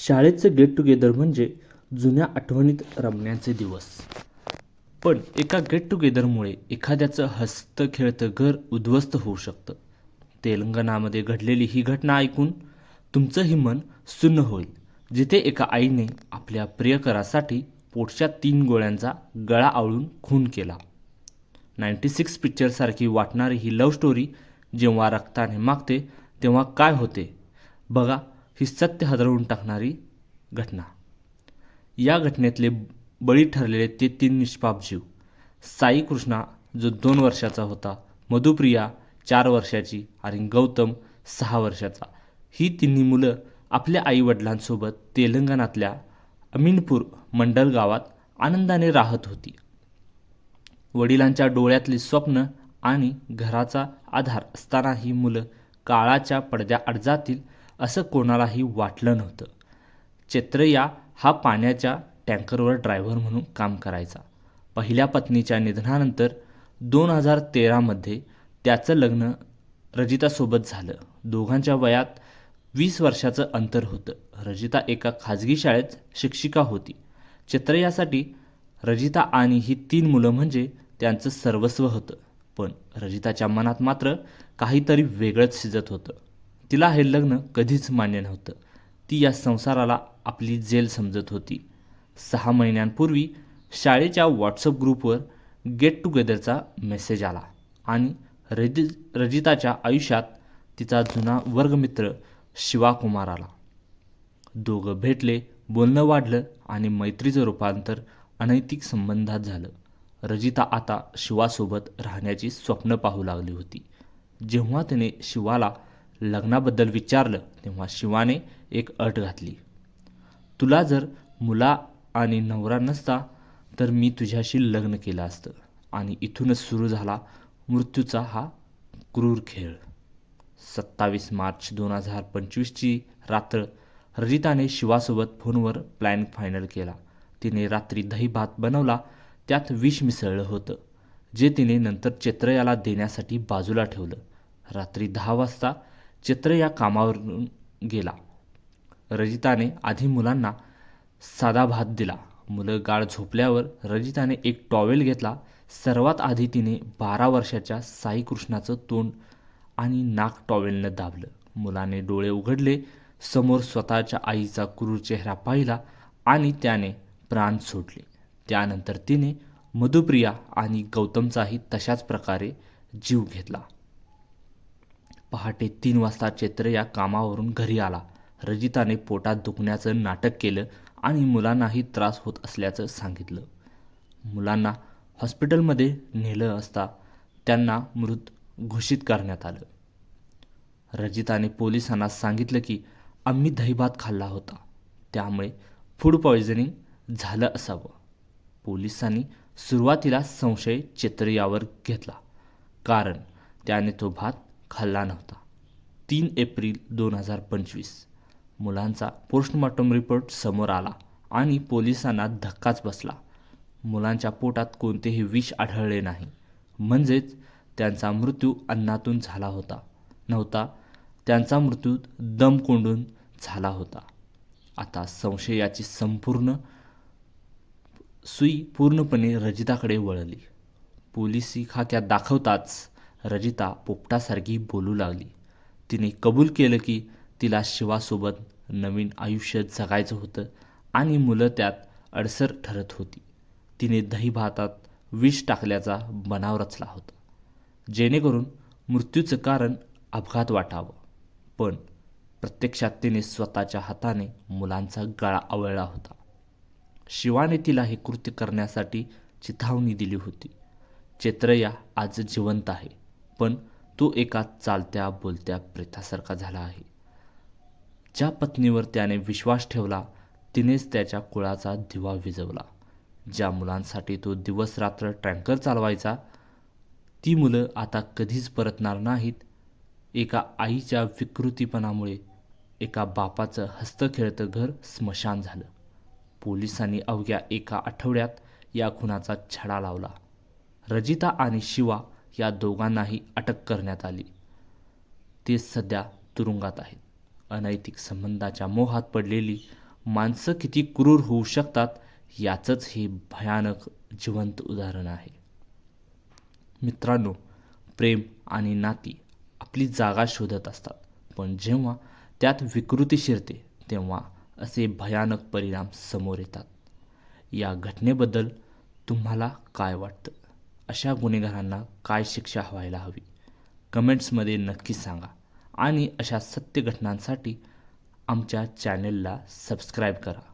शाळेचं get together म्हणजे जुन्या आठवणीत रमण्याचे दिवस. पण एका गेट टुगेदरमुळे एखाद्याचं हसतं खेळतं घर उद्ध्वस्त होऊ शकतं. तेलंगणामध्ये घडलेली ही घटना ऐकून तुमचंही मन सुन्न होईल जिथे एका आईने आपल्या प्रियकरासाठी पोटच्या तीन गोळ्यांचा गळा आवळून खून केला. नाईन्टी सिक्स पिक्चरसारखी वाटणारी ही लव्ह स्टोरी जेव्हा रक्ताने मागते तेव्हा काय होते? बघा ही सत्य हदरवून टाकणारी घटना. या घटनेतले बळी ठरलेले ते तीन निष्पाप जीव. साई कृष्णा जो दोन वर्षाचा होता मधुप्रिया चार वर्षाची आणि गौतम सहा वर्षाचा. ही तिन्ही मुलं आपल्या आईवडिलांसोबत तेलंगणातल्या अमीनपूर मंडल गावात आनंदाने राहत होती. वडिलांच्या डोळ्यातले स्वप्न आणि घराचा आधार असताना ही मुलं काळाच्या पडद्या जातील असं कोणालाही वाटलं नव्हतं. चित्रया हा पाण्याच्या टँकरवर ड्रायव्हर म्हणून काम करायचा. पहिल्या पत्नीच्या निधनानंतर दोन हजार तेरामध्ये त्याचं लग्न रजितासोबत झालं. दोघांच्या वयात वीस वर्षाचं अंतर होतं. रजिता एका खाजगी शाळेत शिक्षिका होती. चित्रयासाठी रजिता आणि ही तीन मुलं म्हणजे त्यांचं सर्वस्व होतं. पण रजिताच्या मनात मात्र काहीतरी वेगळंच शिजत होतं. तिला हे लग्न कधीच मान्य नव्हतं. ती या संसाराला आपली जेल समजत होती. सहा महिन्यांपूर्वी शाळेच्या व्हॉट्सअप ग्रुपवर गेट टुगेदरचा मेसेज आला आणि रजि रजिताच्या आयुष्यात तिचा जुना वर्गमित्र शिवाकुमार आला. दोघं भेटले बोलणं वाढलं आणि मैत्रीचं रूपांतर अनैतिक संबंधात झालं. रजिता आता शिवासोबत राहण्याची स्वप्न पाहू लागली होती. जेव्हा तिने शिवाला लग्नाबद्दल विचारलं तेव्हा शिवाने एक अट घातली. तुला जर मुला आणि नवरा नसता तर मी तुझ्याशी लग्न केलं असतं आणि इथूनच सुरू झाला मृत्यूचा हा क्रूर खेळ. सत्तावीस मार्च दोन हजार पंचवीसची रात्र रजिताने शिवासोबत फोनवर प्लॅन फायनल केला. तिने रात्री दही भात बनवला त्यात विष मिसळलं होतं जे तिने नंतर चैत्रयाला देण्यासाठी बाजूला ठेवलं. रात्री दहा वाजता चित्र या कामावरून गेला. रजिताने आधी मुलांना साधा भात दिला. मुलं गाळ झोपल्यावर रजिताने एक टॉवेल घेतला. सर्वात आधी तिने बारा वर्षाच्या साई कृष्णाचं तोंड आणि नाक टॉवेलनं दाबलं. मुलाने डोळे उघडले. समोर स्वतःच्या आईचा क्रूर चेहरा पाहिला आणि त्याने प्राण सोडले. त्यानंतर तिने मधुप्रिया आणि गौतमचाही तशाच प्रकारे जीव घेतला. पहाटे तीन वाजता चैत्रया कामावरून घरी आला. रजिताने पोटात दुखण्याचं नाटक केलं आणि मुलांनाही त्रास होत असल्याचं सांगितलं. मुलांना हॉस्पिटलमध्ये नेलं असता त्यांना मृत घोषित करण्यात आलं. रजिताने पोलिसांना सांगितलं की आम्ही दहीभात खाल्ला होता. त्यामुळे फूड पॉयझनिंग झालं असावं. पोलिसांनी सुरुवातीला संशय चैत्रयावर घेतला. कारण त्याने तो भात खाल्ला नव्हता. तीन एप्रिल दोन हजार पंचवीस मुलांचा पोस्टमॉर्टम रिपोर्ट समोर आला आणि पोलिसांना धक्काच बसला. मुलांच्या पोटात कोणतेही विष आढळले नाही. म्हणजेच त्यांचा मृत्यू अन्नातून झाला होता. नव्हता त्यांचा मृत्यू दम कोंडून झाला होता. आता संशयाची संपूर्ण सुई पूर्णपणे रजिताकडे वळली. पोलिसी खाक्यात दाखवताच रजिता पोपटासारखी बोलू लागली. तिने कबूल केलं की तिला शिवासोबत नवीन आयुष्य जगायचं होतं आणि मुलं त्यात अडसर ठरत होती. तिने दही भातात विष टाकल्याचा बनाव रचला होता. जेणेकरून मृत्यूचं कारण अपघात वाटावं. पण प्रत्यक्षात तिने स्वतःच्या हाताने मुलांचा गळा आवळला होता. शिवाने तिला हे कृत्य करण्यासाठी चिथावणी दिली होती. चैत्रया आज जिवंत आहे. पण तो एका चालत्या बोलत्या प्रेतासारखा झाला आहे. ज्या पत्नीवर त्याने विश्वास ठेवला तिनेच त्याच्या कुळाचा दिवा विझवला. ज्या मुलांसाठी तो दिवस रात्र टँकर चालवायचा ती मुलं आता कधीच परतणार नाहीत. एका आईच्या विकृतीपणामुळे एका बापाचं हस्तखेळतं घर स्मशान झालं. पोलिसांनी अवघ्या एका आठवड्यात या खुनाचा छडा लावला. रजिता आणि शिवा या दोघांनाही अटक करण्यात आली. ते सध्या तुरुंगात आहेत. अनैतिक संबंधाच्या मोहात पडलेली माणसं किती क्रूर होऊ शकतात याचंच हे भयानक जिवंत उदाहरण आहे. मित्रांनो प्रेम आणि नाती आपली जागा शोधत असतात पण जेव्हा त्यात विकृती शिरते तेव्हा असे भयानक परिणाम समोर येतात. या घटनेबद्दल तुम्हाला काय वाटतं? अशा गुन्हेगारांना काय शिक्षा व्हायला हवी? कमेंट्समध्ये नक्की सांगा. आणि अशा सत्य घटनांसाठी आमच्या चॅनेलला सबस्क्राईब करा.